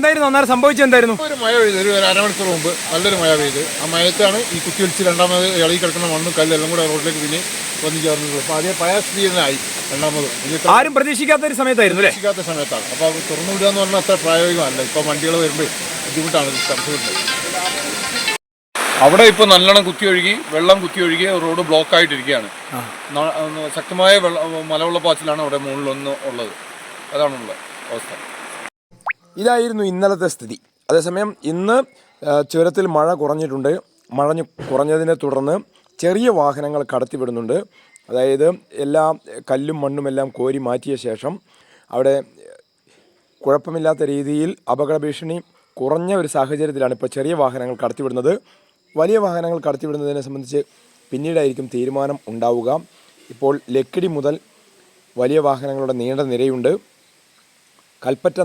എന്തായിരുന്നു അന്നേരം? സംഭവിച്ചത് എന്തായിരുന്നു? ഒരു മഴ പെയ്തു. ഒരു അരമണിക്കൂർ മുമ്പ് നല്ലൊരു മഴ പെയ്ത്. ആ മഴത്താണ് ഈ കുത്തി ഒലിച്ച് രണ്ടാമത് ഇളകി കിടക്കുന്ന മണ്ണും കല്ലെല്ലാം എല്ലാം കൂടെ റോഡിലേക്ക് പിന്നെ വന്നു ചേർന്നത്. അപ്പോൾ അതേ പഴയ സ്ഥിതി തന്നെ ആയി രണ്ടാമത് ആരും പ്രതീക്ഷിക്കാത്ത ഒരു സമയത്തായിരുന്നു അല്ലേ? പ്രതീക്ഷിക്കാത്ത സമയത്താണ്. അപ്പോൾ അത് തുറന്നു വിടുക എന്ന് പറഞ്ഞാൽ അത്ര പ്രായോഗികമല്ല. ഇപ്പോൾ വണ്ടികൾ വരുമ്പോൾ ബുദ്ധിമുട്ടാണ്. ഇത് അവിടെ ഇപ്പോൾ നല്ലോണം കുത്തി ഒഴുകി വെള്ളം കുത്തി ഒഴുകി റോഡ് ബ്ലോക്ക് ആയിട്ടിരിക്കുകയാണ്. ശക്തമായ വെള്ള മലവെള്ളപ്പാച്ചിലാണ് അവിടെ മുകളിലൊന്ന് ഉള്ളത്. അതാണുള്ള അവസ്ഥ. ഇതായിരുന്നു ഇന്നലത്തെ സ്ഥിതി. അതേസമയം ഇന്ന് ചുരത്തിൽ മഴ കുറഞ്ഞിട്ടുണ്ട്. മഴ കുറഞ്ഞതിനെ തുടർന്ന് ചെറിയ വാഹനങ്ങൾ കടത്തിവിടുന്നുണ്ട്. അതായത് എല്ലാ കല്ലും മണ്ണും എല്ലാം കോരി മാറ്റിയ ശേഷം അവിടെ കുഴപ്പമില്ലാത്ത രീതിയിൽ അപകട ഭീഷണി കുറഞ്ഞ ഒരു സാഹചര്യത്തിലാണ് ഇപ്പോൾ ചെറിയ വാഹനങ്ങൾ കടത്തിവിടുന്നത്. വലിയ വാഹനങ്ങൾ കടത്തിവിടുന്നതിനെ സംബന്ധിച്ച് പിന്നീടായിരിക്കും തീരുമാനം ഉണ്ടാവുക. ഇപ്പോൾ ലക്കിടി മുതൽ വലിയ വാഹനങ്ങളുടെ നീണ്ട നിരയുണ്ട്. കൽപ്പറ്റ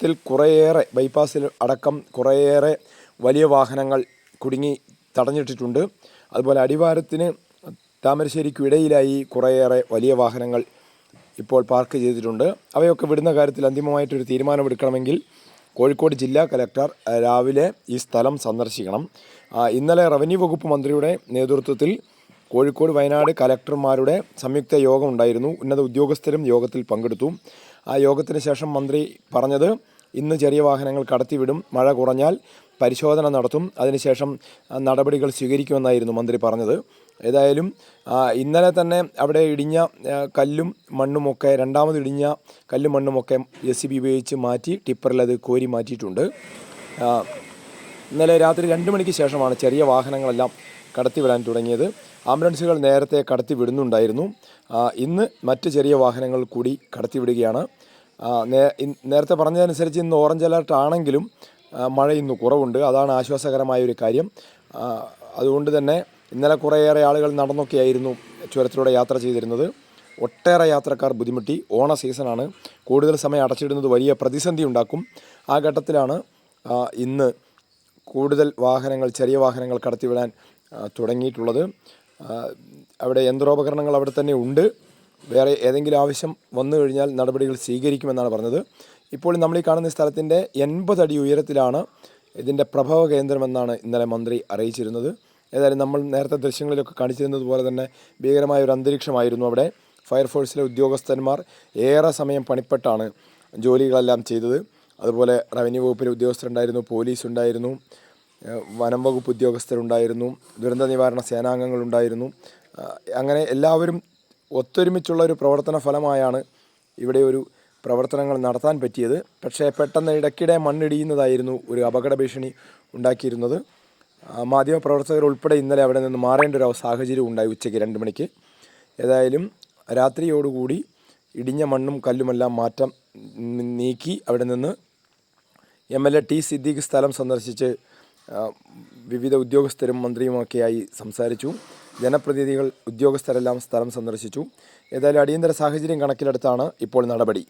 നഗരത്തിൽ കുറേയേറെ ബൈപ്പാസിൽ അടക്കം കുറേയേറെ വലിയ വാഹനങ്ങൾ കുടുങ്ങി തടഞ്ഞിട്ടിട്ടുണ്ട്. അതുപോലെ അടിവാരത്തിന് താമരശ്ശേരിക്കും ഇടയിലായി കുറേയേറെ വലിയ വാഹനങ്ങൾ ഇപ്പോൾ പാർക്ക് ചെയ്തിട്ടുണ്ട്. അവയൊക്കെ വിടുന്ന കാര്യത്തിൽ അന്തിമമായിട്ടൊരു തീരുമാനമെടുക്കണമെങ്കിൽ കോഴിക്കോട് ജില്ലാ കലക്ടർ രാവിലെ ഈ സ്ഥലം സന്ദർശിക്കണം. ഇന്നലെ റവന്യൂ വകുപ്പ് മന്ത്രിയുടെ നേതൃത്വത്തിൽ കോഴിക്കോട് വയനാട് കലക്ടർമാരുടെ സംയുക്ത യോഗം ഉണ്ടായിരുന്നു. ഉന്നത ഉദ്യോഗസ്ഥരും യോഗത്തിൽ പങ്കെടുത്തു. ആ യോഗത്തിന് ശേഷം മന്ത്രി പറഞ്ഞത് ഇന്ന് ചെറിയ വാഹനങ്ങൾ കടത്തിവിടും. മഴ കുറഞ്ഞാൽ പരിശോധന നടത്തും. അതിനുശേഷം നടപടികൾ സ്വീകരിക്കുമെന്നായിരുന്നു മന്ത്രി പറഞ്ഞത്. ഏതായാലും ഇന്നലെ തന്നെ അവിടെ ഇടിഞ്ഞ കല്ലും മണ്ണുമൊക്കെ രണ്ടാമത് ഇടിഞ്ഞ കല്ലും മണ്ണുമൊക്കെ ജെ സി ബി ഉപയോഗിച്ച് മാറ്റി ടിപ്പറിൽ അത് കോരി മാറ്റിയിട്ടുണ്ട്. ഇന്നലെ രാത്രി രണ്ട് മണിക്ക് ശേഷമാണ് ചെറിയ വാഹനങ്ങളെല്ലാം കടത്തിവിടാൻ തുടങ്ങിയത്. ആംബുലൻസുകൾ നേരത്തെ കടത്തിവിടുന്നുണ്ടായിരുന്നു. ഇന്ന് മറ്റ് ചെറിയ വാഹനങ്ങൾ കൂടി കടത്തിവിടുകയാണ്. നേരത്തെ പറഞ്ഞതനുസരിച്ച് ഇന്ന് ഓറഞ്ച് അലർട്ട് ആണെങ്കിലും മഴ ഇന്ന് കുറവുണ്ട്. അതാണ് ആശ്വാസകരമായ ഒരു കാര്യം അതുകൊണ്ട് തന്നെ ഇന്നലെ കുറേയേറെ ആളുകൾ നടന്നൊക്കെയായിരുന്നു ചുരത്തിലൂടെ യാത്ര ചെയ്തിരുന്നത്. ഒട്ടേറെ യാത്രക്കാർ ബുദ്ധിമുട്ടി. ഓണ സീസണാണ്. കൂടുതൽ സമയം അടച്ചിടുന്നത് വലിയ പ്രതിസന്ധി ഉണ്ടാക്കും. ആ ഘട്ടത്തിലാണ് ഇന്ന് കൂടുതൽ വാഹനങ്ങൾ ചെറിയ വാഹനങ്ങൾ കടത്തിവിടാൻ തുടങ്ങിയിട്ടുള്ളത്. അവിടെ യന്ത്രോപകരണങ്ങൾ അവിടെ തന്നെ ഉണ്ട്. വേറെ ഏതെങ്കിലും ആവശ്യം വന്നു കഴിഞ്ഞാൽ നടപടികൾ സ്വീകരിക്കുമെന്നാണ് പറഞ്ഞത്. ഇപ്പോൾ നമ്മൾ ഈ കാണുന്ന സ്ഥലത്തിന്റെ എൺപത് അടി ഉയരത്തിലാണ് ഇതിന്റെ പ്രഭവ കേന്ദ്രമെന്നാണ് ഇന്നലെ മന്ത്രി അറിയിച്ചിരുന്നത്. ഏതായാലും നമ്മൾ നേരത്തെ ദൃശ്യങ്ങളിലൊക്കെ കാണിച്ചിരുന്നത് പോലെ തന്നെ ഭീകരമായ ഒരു അന്തരീക്ഷമായിരുന്നു അവിടെ. ഫയർഫോഴ്സിലെ ഉദ്യോഗസ്ഥന്മാർ ഏറെ സമയം പണിപ്പെട്ടാണ് ജോലികളെല്ലാം ചെയ്തത്. അതുപോലെ റവന്യൂ വകുപ്പിലെ ഉദ്യോഗസ്ഥരുണ്ടായിരുന്നു പോലീസ് ഉണ്ടായിരുന്നു വനം വകുപ്പ് ഉദ്യോഗസ്ഥരുണ്ടായിരുന്നു ദുരന്ത നിവാരണ സേനാംഗങ്ങളുണ്ടായിരുന്നു. അങ്ങനെ എല്ലാവരും ഒത്തൊരുമിച്ചുള്ള ഒരു പ്രവർത്തന ഫലമായാണ് ഇവിടെ ഒരു പ്രവർത്തനങ്ങൾ നടത്താൻ പറ്റിയത്. പക്ഷേ പെട്ടെന്ന് ഇടയ്ക്കിടെ മണ്ണിടിയുന്നതായിരുന്നു ഒരു അപകട ഭീഷണി ഉണ്ടാക്കിയിരുന്നത് മാധ്യമപ്രവർത്തകർ ഉൾപ്പെടെ ഇന്നലെ അവിടെ നിന്ന് മാറേണ്ട ഒരു സാഹചര്യം ഉണ്ടായി ഉച്ചയ്ക്ക് രണ്ട് മണിക്ക്. ഏതായാലും രാത്രിയോടുകൂടി ഇടിഞ്ഞ മണ്ണും കല്ലുമെല്ലാം മാറ്റം നീക്കി അവിടെ നിന്ന് M L A T Siddique സ്ഥലം സന്ദർശിച്ച് വിവിധ ഉദ്യോഗസ്ഥരും മന്ത്രിയുമൊക്കെയായി സംസാരിച്ചു. ജനപ്രതിനിധികൾ ഉദ്യോഗസ്ഥരെല്ലാം സ്ഥലം സന്ദർശിച്ചു. ഏതായാലും അടിയന്തര സാഹചര്യം കണക്കിലെടുത്താണ് ഇപ്പോൾ നടപടി.